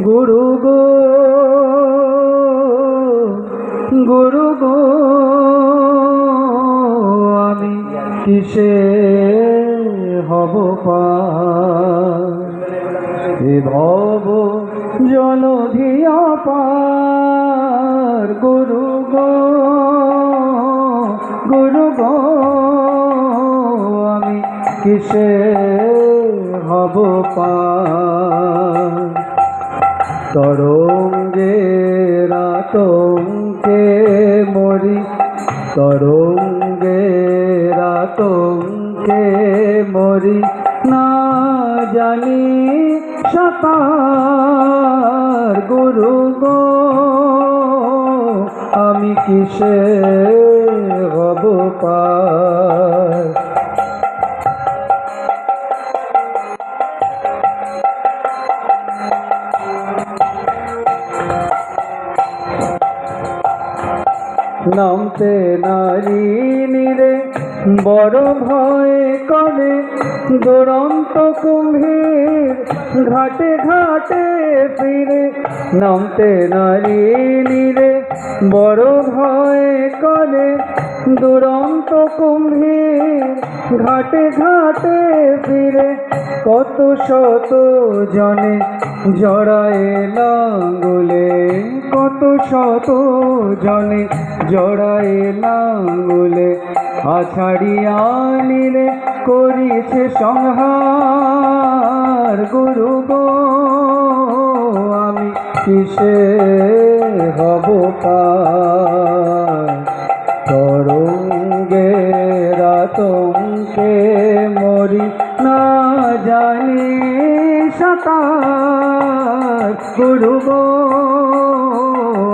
গুরু গো গুরু গো, আমি কিসে হব এ ভব জলধিয়া পার, গুরু গো গুরু গো, আমি কিসে হব পার তরঙ্গে রাতঙ্কে মরি। তরঙ্গে রাতঙ্কে মরি। না জানি সাতার গুরু গো, আমি কিসে হব পার? নামতে নারী নিরে বড় ভয় করে। দুরন্ত কুম্ভীর ঘাটে ঘাটে ফিরে। নামতে নারী নিরে বড় ভয় করে। দুরন্ত কুম্ভীর ঘাটে ঘাটে ফিরে কত শত জনে জড়ায় লাঙ্গুলে কত শত জনে জড়ায় লাঙ্গুলে আছাড়িয়া নিলে করিছে সংহার গুরু গো, আমি কিসে হব পার? জানি সাতার গো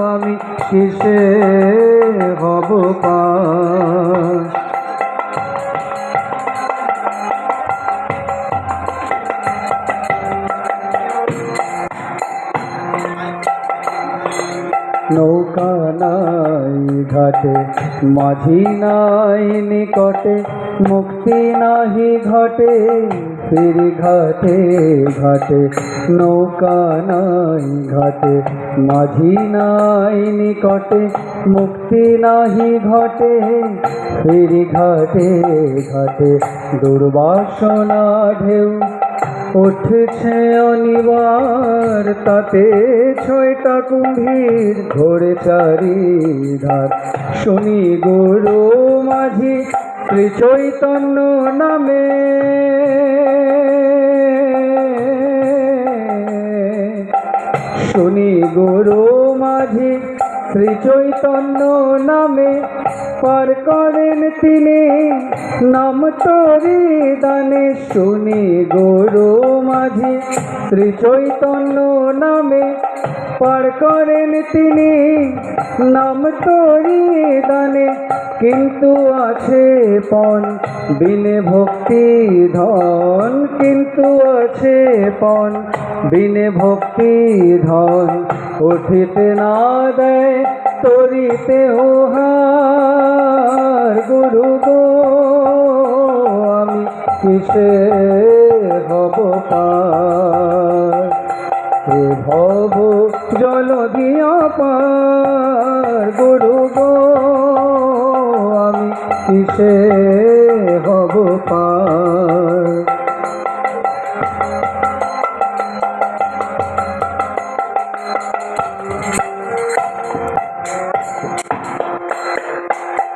আমি কিসে হব নৌকা নাই ঘাটে মাঝি নাই নিকটে মুক্তি নাহি ঘটে, ফির ঘাটে ঘাটে, নৌকা নাই ঘাটে, মাঝি নাই নিকটে, মুক্তি নাহি ঘটে, ফির ঘাটে ঘাটে, দুর্বাসনা ঢেউ উঠছে অনিবার, তাতে ছয়টা কুম্ভীর ঘোরে চারিধার। শুনি গুরু মাঝি শ্রী চৈতন্য নামে। শুনি গুরু মাঝি শ্রী চৈতন্য নামে পার করেন তিনি। নাম তরি দানে শুনি গুরু মাঝি। শ্রী চৈতন্য নামে পার করেন তিনি। নাম তরি দানে কিন্তু আছে পণ। বিনে ভক্তি ধন কিন্তু আছে পণ। বিনে ভক্তি ধন উঠিতে না দেয়, তরিতে ওহার গুরু গো। আমি কিসে হব হে ভব জল দিয়া পার গুরু গো। আমি কিসে হব পার?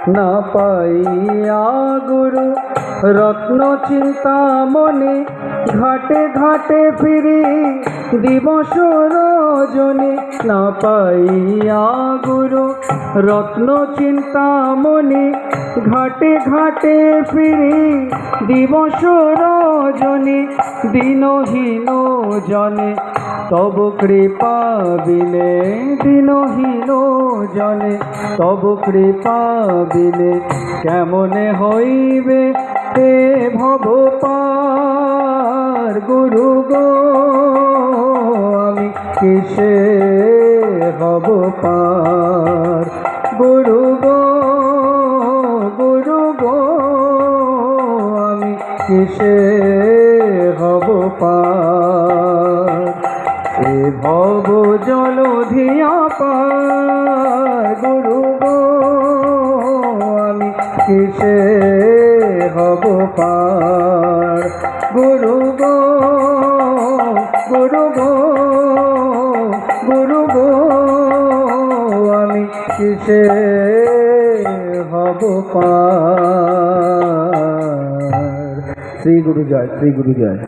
না পাইয়া গুরু রত্ন চিন্তা মনে ঘাটে ঘাটে ফিরি। দিবস রজনে না পাইয়া গুরু, রত্ন চিন্তা মনে ঘাটে ঘাটে ফিরি। দিবস রজনে দিনহীন জনে, তব কৃপা বিনে দিনহীন জনে, তব কৃপা বিনে কেমনে হইবে হে ভব পার গুরু গো, আমি কিসে হব পার গুরু গো গুরু গো, আমি কিসে হব পার এ ভব জলধিয়া পার গুরু গো, আমি কিসে হব পার। গুরু গো গুরু গো গুরু গো, আমি কিসে হব পার? শ্রী গুরু জয়, শ্রী গুরু জয়।